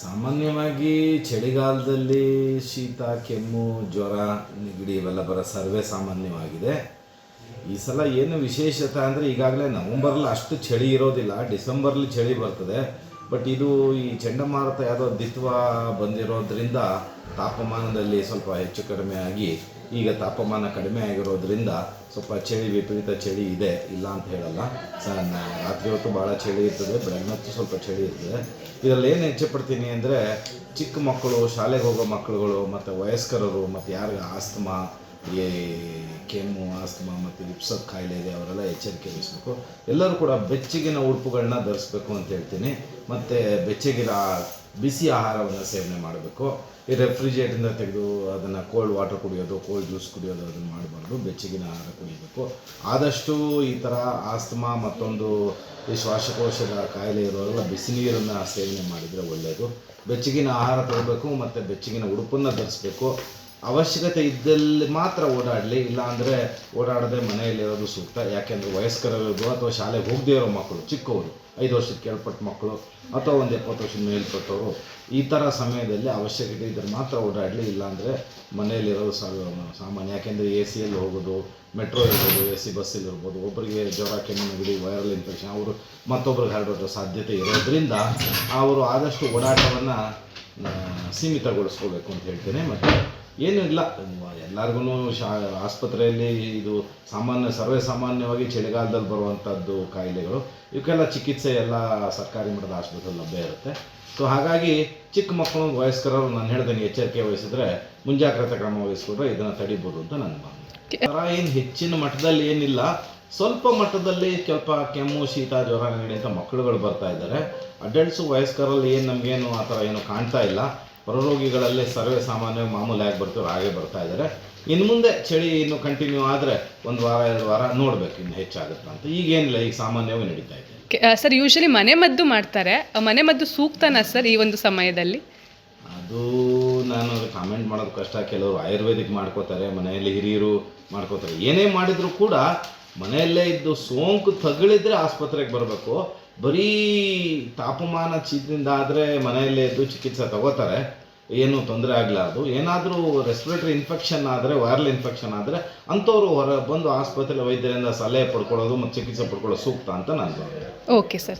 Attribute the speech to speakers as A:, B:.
A: ಸಾಮಾನ್ಯವಾಗಿ ಚಳಿಗಾಲದಲ್ಲಿ ಶೀತ, ಕೆಮ್ಮು, ಜ್ವರ, ನೆಗಡಿ ಇವೆಲ್ಲ ಬರೋ ಸರ್ವೇ ಸಾಮಾನ್ಯವಾಗಿದೆ. ಈ ಸಲ ಏನು ವಿಶೇಷತೆ ಅಂದರೆ ಈಗಾಗಲೇ ನವಂಬರ್ಲಿ ಅಷ್ಟು ಚಳಿ ಇರೋದಿಲ್ಲ. ಡಿಸೆಂಬರ್ಲಿ ಚಳಿ ಬರ್ತದೆ. ಬಟ್ ಇದು ಈ ಚಂಡಮಾರುತ ಯಾವುದೋ ದಿತ್ವ ಬಂದಿರೋದ್ರಿಂದ ತಾಪಮಾನದಲ್ಲಿ ಸ್ವಲ್ಪ ಹೆಚ್ಚು ಕಡಿಮೆ ಆಗಿ ಈಗ ತಾಪಮಾನ ಕಡಿಮೆ ಆಗಿರೋದ್ರಿಂದ ಸ್ವಲ್ಪ ಚಳಿ, ವಿಪರೀತ ಚಳಿ ಇದೆ, ಇಲ್ಲ ಅಂತ ಹೇಳಲ್ಲ. ರಾತ್ರಿ ಹೊತ್ತು ಭಾಳ ಚಳಿ ಇರ್ತದೆ ಬೆಳಗ್ಗೆ ಸ್ವಲ್ಪ ಚಳಿ ಇರ್ತದೆ. ಇದರಲ್ಲಿ ಏನು ಹೆಚ್ಚು ಪಡ್ತೀನಿ ಅಂದರೆ ಚಿಕ್ಕ ಮಕ್ಕಳು, ಶಾಲೆಗೆ ಹೋಗೋ ಮಕ್ಕಳುಗಳು, ಮತ್ತು ವಯಸ್ಕರರು, ಮತ್ತು ಯಾರಿಗ ಆಸ್ತಮಾ, ಈ ಕೆಮ್ಮು, ಆಸ್ತಮಾ, ಮತ್ತು ಲಿಪ್ಸಕ್ ಕಾಯಿಲೆ ಇದೆ, ಅವರೆಲ್ಲ ಎಚ್ಚರಿಕೆ ವಹಿಸಬೇಕು. ಎಲ್ಲರೂ ಕೂಡ ಬೆಚ್ಚಗಿನ ಉಡುಪುಗಳನ್ನ ಧರಿಸ್ಬೇಕು ಅಂತ ಹೇಳ್ತೀನಿ. ಮತ್ತು ಬೆಚ್ಚಗಿನ ಬಿಸಿ ಆಹಾರವನ್ನು ಸೇವನೆ ಮಾಡಬೇಕು. ಈ ರೆಫ್ರಿಜರೇಟರಿಂದ ತೆಗೆದು ಅದನ್ನು ಕೋಲ್ಡ್ ವಾಟರ್ ಕುಡಿಯೋದು ಕೋಲ್ಡ್ ಜ್ಯೂಸ್ ಕುಡಿಯೋದು ಅದನ್ನು ಮಾಡಬಾರ್ದು. ಬೆಚ್ಚಗಿನ ಆಹಾರ ಕುಡಿಬೇಕು. ಆದಷ್ಟು ಈ ಥರ ಆಸ್ತಮಾ ಮತ್ತೊಂದು ಈ ಶ್ವಾಸಕೋಶದ ಕಾಯಿಲೆ ಇರೋರೆಲ್ಲ ಬಿಸಿ ನೀರನ್ನು ಸೇವನೆ ಮಾಡಿದರೆ ಒಳ್ಳೆಯದು ಬೆಚ್ಚಗಿನ ಆಹಾರ ತಗೋಬೇಕು ಮತ್ತು ಬೆಚ್ಚಗಿನ ಉಡುಪನ್ನು ಧರಿಸ್ಬೇಕು. ಅವಶ್ಯಕತೆ ಇದ್ದಲ್ಲಿ ಮಾತ್ರ ಓಡಾಡಲಿ, ಇಲ್ಲಾಂದರೆ ಓಡಾಡದೆ ಮನೆಯಲ್ಲಿರೋದು ಸೂಕ್ತ. ಯಾಕೆಂದರೆ ವಯಸ್ಕರಿರೋದು ಅಥವಾ ಶಾಲೆಗೆ ಹೋಗದೇ ಇರೋ ಮಕ್ಕಳು ಚಿಕ್ಕವರು ಐದು ವರ್ಷಕ್ಕೆ ಕೇಳ್ಪಟ್ಟ ಮಕ್ಕಳು ಅಥವಾ ಒಂದು ಎಪ್ಪತ್ತು ವರ್ಷದ ಮೇಲ್ಪಟ್ಟವರು, ಈ ಥರ ಸಮಯದಲ್ಲಿ ಅವಶ್ಯಕತೆ ಇದ್ದರೆ ಮಾತ್ರ ಓಡಾಡಲಿ, ಇಲ್ಲಾಂದರೆ ಮನೆಯಲ್ಲಿರೋದು ಸಾಮಾನ್ಯ, ಯಾಕೆಂದರೆ ಎ ಸಿಯಲ್ಲಿ ಹೋಗೋದು, ಮೆಟ್ರೋ ಇರ್ಬೋದು ಎ ಸಿ ಬಸ್ಸಲ್ಲಿ ಇರ್ಬೋದು ಒಬ್ಬರಿಗೆ ಜ್ವರ, ಕೆಮ್ಮು, ನೆಗಡಿ, ವೈರಲ್ ಇನ್ಫೆಕ್ಷನ್, ಅವರು ಮತ್ತೊಬ್ಬರಿಗೆ ಹರಡೋ ಸಾಧ್ಯತೆ ಇರೋದ್ರಿಂದ ಅವರು ಆದಷ್ಟು ಓಡಾಟವನ್ನು ಸೀಮಿತಗೊಳಿಸ್ಕೋಬೇಕು ಅಂತ ಹೇಳ್ತೇನೆ. ಮತ್ತು ಏನೂ ಇಲ್ಲ. ಎಲ್ಲರಿಗೂ ಶಾ, ಆಸ್ಪತ್ರೆಯಲ್ಲಿ ಇದು ಸಾಮಾನ್ಯ, ಸರ್ವೇ ಸಾಮಾನ್ಯವಾಗಿ ಚಳಿಗಾಲದಲ್ಲಿ ಬರುವಂಥದ್ದು ಕಾಯಿಲೆಗಳು. ಇವಕ್ಕೆಲ್ಲ ಚಿಕಿತ್ಸೆ ಎಲ್ಲ ಸರ್ಕಾರಿ ಮಟ್ಟದ ಆಸ್ಪತ್ರೆಯಲ್ಲಿ ಲಭ್ಯ ಇರುತ್ತೆ. ಸೊ ಹಾಗಾಗಿ ಚಿಕ್ಕ ಮಕ್ಕಳು ವಯಸ್ಕರರು ನಾನು ಹೇಳ್ದಂಗೆ ಎಚ್ಚರಿಕೆ ವಹಿಸಿದ್ರೆ ಮುಂಜಾಗ್ರತಾ ಕ್ರಮ ವಹಿಸ್ಕೊಂಡ್ರೆ ಇದನ್ನು ತಡಿಬೋದು ಅಂತ ನನ್ನ ಥರ ಏನು ಹೆಚ್ಚಿನ ಮಟ್ಟದಲ್ಲಿ ಏನಿಲ್ಲ. ಸ್ವಲ್ಪ ಮಟ್ಟದಲ್ಲಿ ಸ್ವಲ್ಪ ಕೆಮ್ಮು, ಶೀತ, ಜ್ವರ, ನೆಗಡಿ ಅಂತ ಮಕ್ಕಳುಗಳು ಬರ್ತಾ ಇದ್ದಾರೆ. ಅಡಲ್ಟ್ಸು ವಯಸ್ಕರಲ್ಲಿ ಏನು ನಮಗೇನು ಆ ಥರ ಏನು ಕಾಣ್ತಾ ಇಲ್ಲ. ಹೊರರೋಗಿಗಳಲ್ಲೇ ಸರ್ವೇ ಸಾಮಾನ್ಯವಾಗಿ ಮಾಮೂಲಾಗಿ ಬರ್ತಾರೆ ಹಾಗೆ ಬರ್ತಾ ಇದ್ದಾರೆ. ಇನ್ನು ಮುಂದೆ ಚಳಿ ಇನ್ನು ಕಂಟಿನ್ಯೂ ಆದರೆ ಒಂದು ವಾರ ಎರಡು ವಾರ ನೋಡ್ಬೇಕು ಇನ್ನು ಹೆಚ್ಚಾಗುತ್ತೆ ಅಂತ. ಈಗೇನಿಲ್ಲ ಈಗ ಸಾಮಾನ್ಯವಾಗಿ ನಡೀತಾ ಇದೆ.
B: ಸರ್ ಯೂಶಲಿ ಮನೆ ಮದ್ದು ಮಾಡ್ತಾರೆ. ಮನೆ ಮದ್ದು ಸೂಕ್ತನಾ ಸರ್ ಈ ಒಂದು ಸಮಯದಲ್ಲಿ?
A: ಅದು ನಾನು ಕಾಮೆಂಟ್ ಮಾಡೋದು ಕಷ್ಟ. ಕೆಲವರು ಆಯುರ್ವೇದಿಕ್ ಮಾಡ್ಕೋತಾರೆ ಮನೆಯಲ್ಲಿ ಹಿರಿಯರು ಮಾಡ್ಕೋತಾರೆ. ಏನೇ ಮಾಡಿದರೂ ಕೂಡ ಮನೆಯಲ್ಲೇ ಇದ್ದು ಸೋಂಕು ತಗುಲಿದ್ರೆ ಆಸ್ಪತ್ರೆಗೆ ಬರಬೇಕು. ಬರೀ ತಾಪಮಾನ ಚೀದಿಂದ ಆದರೆ ಮನೆಯಲ್ಲೇ ಇದ್ದು ಚಿಕಿತ್ಸೆ ತಗೋತಾರೆ. ಏನು ತೊಂದರೆ ಆಗಲಾರ್ದು ಏನಾದರೂ ರೆಸ್ಪಿರೇಟರಿ ಇನ್ಫೆಕ್ಷನ್ ಆದರೆ ವೈರಲ್ ಇನ್ಫೆಕ್ಷನ್ ಆದರೆ ಅಂಥವ್ರು ಹೊರ ಬಂದು ಆಸ್ಪತ್ರೆ ವೈದ್ಯರಿಂದ ಸಲಹೆ ಪಡ್ಕೊಳ್ಳೋದು ಮತ್ತು ಚಿಕಿತ್ಸೆ ಪಡ್ಕೊಳ್ಳೋದು ಸೂಕ್ತ ಅಂತ ನಾನು
B: ಓಕೆ ಸರ್